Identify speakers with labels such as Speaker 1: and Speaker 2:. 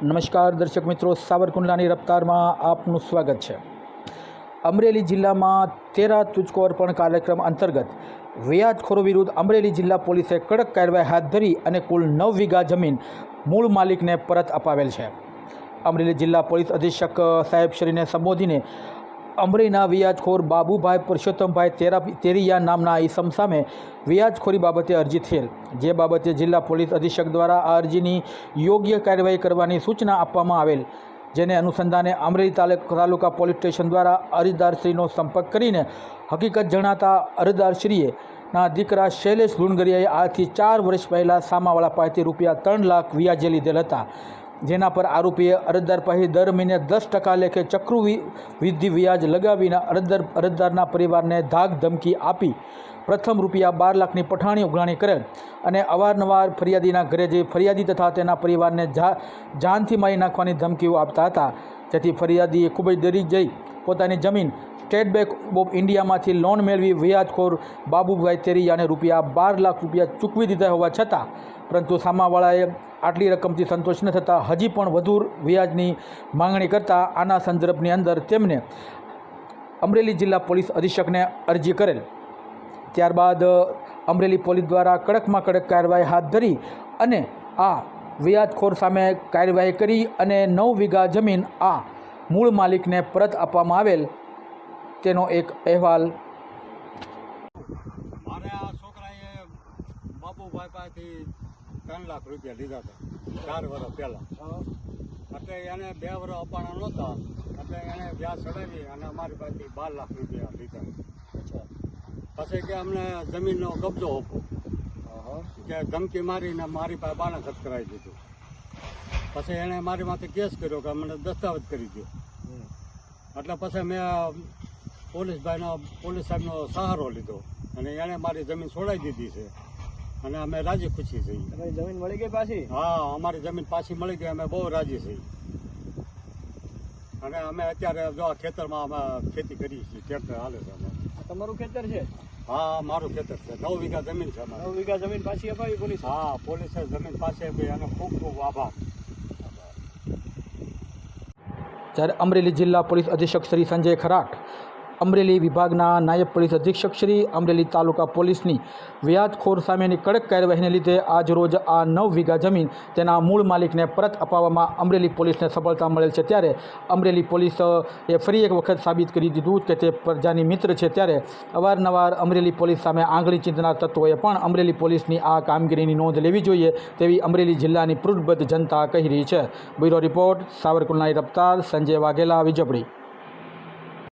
Speaker 1: નમસ્કાર દર્શક મિત્રો, સાવરકુંડલાની રફતારમાં આપનું સ્વાગત છે. અમરેલી જિલ્લામાં તેરા તુચકો અર્પણ કાર્યક્રમ અંતર્ગત વ્યાજખોરો વિરુદ્ધ અમરેલી જિલ્લા પોલીસે કડક કાર્યવાહી હાથ ધરી અને કુલ નવ વીઘા જમીન મૂળ માલિકને પરત અપાવેલ છે. અમરેલી જિલ્લા પોલીસ અધિક્ષક સાહેબશ્રીને સંબોધીને અમરેલીના વ્યાજખોર બાબુભાઈ પુરુષોત્તમભાઈ તેરા તેરિયા નામના ઈસમ સામે વ્યાજખોરી બાબતે અરજી થયેલ. જે બાબતે જિલ્લા પોલીસ અધિક્ષક દ્વારા આ અરજીની યોગ્ય કાર્યવાહી કરવાની સૂચના આપવામાં આવેલ. જેને અનુસંધાને અમરેલી તાલુકા પોલીસ સ્ટેશન દ્વારા અરજદારશ્રીનો સંપર્ક કરીને હકીકત જણાતા અરજદારશ્રીએ ના દીકરા શૈલેષ લુણગરિયાએ આજથી ચાર વર્ષ પહેલાં સામાવાળા પાસેથી રૂપિયા ત્રણ લાખ વ્યાજે લીધેલ હતા. જેના પર આરોપીએ અરજદાર પાસે દર મહિને દસ ટકા લેખે ચક્રુ વિધિ વ્યાજ લગાવીને અરજદાર અરજદારના પરિવારને ધાક ધમકી આપી. પ્રથમ રૂપિયા બાર લાખની પઠાણી ઉઘરાણી કરેલ અને અવારનવાર ફરિયાદીના ઘરે જઈ ફરિયાદી તથા તેના પરિવારને જાનથી મારી નાખવાની ધમકીઓ આપતા હતા. જેથી ફરિયાદીએ ખૂબ જ ડરી જઈ પોતાની જમીન સ્ટેટ બેંક ઓફ ઇન્ડિયામાંથી લોન મેળવી વ્યાજખોર બાબુભાઈ તેરિયાને રૂપિયા બાર લાખ રૂપિયા ચૂકવી દીધા હોવા છતાં, પરંતુ સામાવાળાએ આટલી રકમથી સંતોષ ન થતાં હજી પણ વધુ વ્યાજની માંગણી કરતાં આના સંદર્ભની અંદર તેમને અમરેલી જિલ્લા પોલીસ અધિક્ષકને અરજી કરેલ. ત્યારબાદ અમરેલી પોલીસ દ્વારા કડકમાં કડક કાર્યવાહી હાથ ધરી અને આ વ્યાજખોર સામે કાર્યવાહી કરી અને નવ વીઘા જમીન આ મૂળ માલિકને પરત આપવામાં આવેલ તેનો એક અહેવાલ.
Speaker 2: મારે આ છોકરાએ બાપુભાઈ પાસેથી ત્રણ લાખ રૂપિયા લીધા હતા, ચાર વર્ષ પહેલા. એટલે એને બે વર્ષ અપાણા નહોતા, એટલે એને વ્યાજ ચડાવી અને અમારી પાસેથી બાર લાખ રૂપિયા લીધા. પછી કે અમને જમીનનો કબજો આપો કે ધમકી મારીને મારી પાસે બાના ખત કરાવી દીધું. પછી એણે મારી માથે કેસ કર્યો કે મને દસ્તાવેજ કરી દો એટલે પછી મેં પોલીસભાઈનો પોલીસ સાહેબનો સહારો લીધો અને એણે મારી જમીન છોડાવી દીધી છે. અને અમે રાજી ખુશી છીએ.
Speaker 3: તમારી જમીન મળી ગઈ પાછી?
Speaker 2: હા અમારી જમીન પાછી મળી ગઈ અમે બહુ રાજી છીએ. અને અમે અત્યારે જો ખેતરમાં અમે ખેતી કરીએ છીએ ટ્રેક્ટર હાલે છે અમે
Speaker 3: તમારું ખેતર છે?
Speaker 2: હા મારું ખેતર છે. નવ વીઘા જમીન છે
Speaker 3: નવ વીઘા જમીન પાછી અપાવી પોલીસ?
Speaker 2: હા પોલીસે જમીન પાસે આપી અને ખૂબ ખૂબ આભાર.
Speaker 1: જ્યારે અમરેલી જિલ્લા પોલીસ અધિક્ષક શ્રી સંજય ખરાટ અમરેલી વિભાગના નાયબ પોલીસ અધિક્ષક શ્રી અમરેલી તાલુકા પોલીસની વ્યાજખોર સામેની કડક કાર્યવાહીને લીધે આજરોજ આ નવ વીઘા જમીન તેના મૂળ માલિકને પરત અપાવવામાં અમરેલી પોલીસને સફળતા મળેલ છે. ત્યારે અમરેલી પોલીસ એ ફરી એક વખત સાબિત કરી દીધું કે તે પ્રજાની મિત્ર છે. ત્યારે અવારનવાર અમરેલી પોલીસ સામે આંગળી ચીંધનાર તત્વોએ પણ અમરેલી પોલીસની આ કામગીરીની નોંધ લેવી જોઈએ તેવી અમરેલી જિલ્લાની પૃથ્બદ્ધ જનતા કહી રહી છે. બ્યુરો રિપોર્ટ, સાવરકુંડલાની રફતાર, સંજય વાઘેલા વિજપડી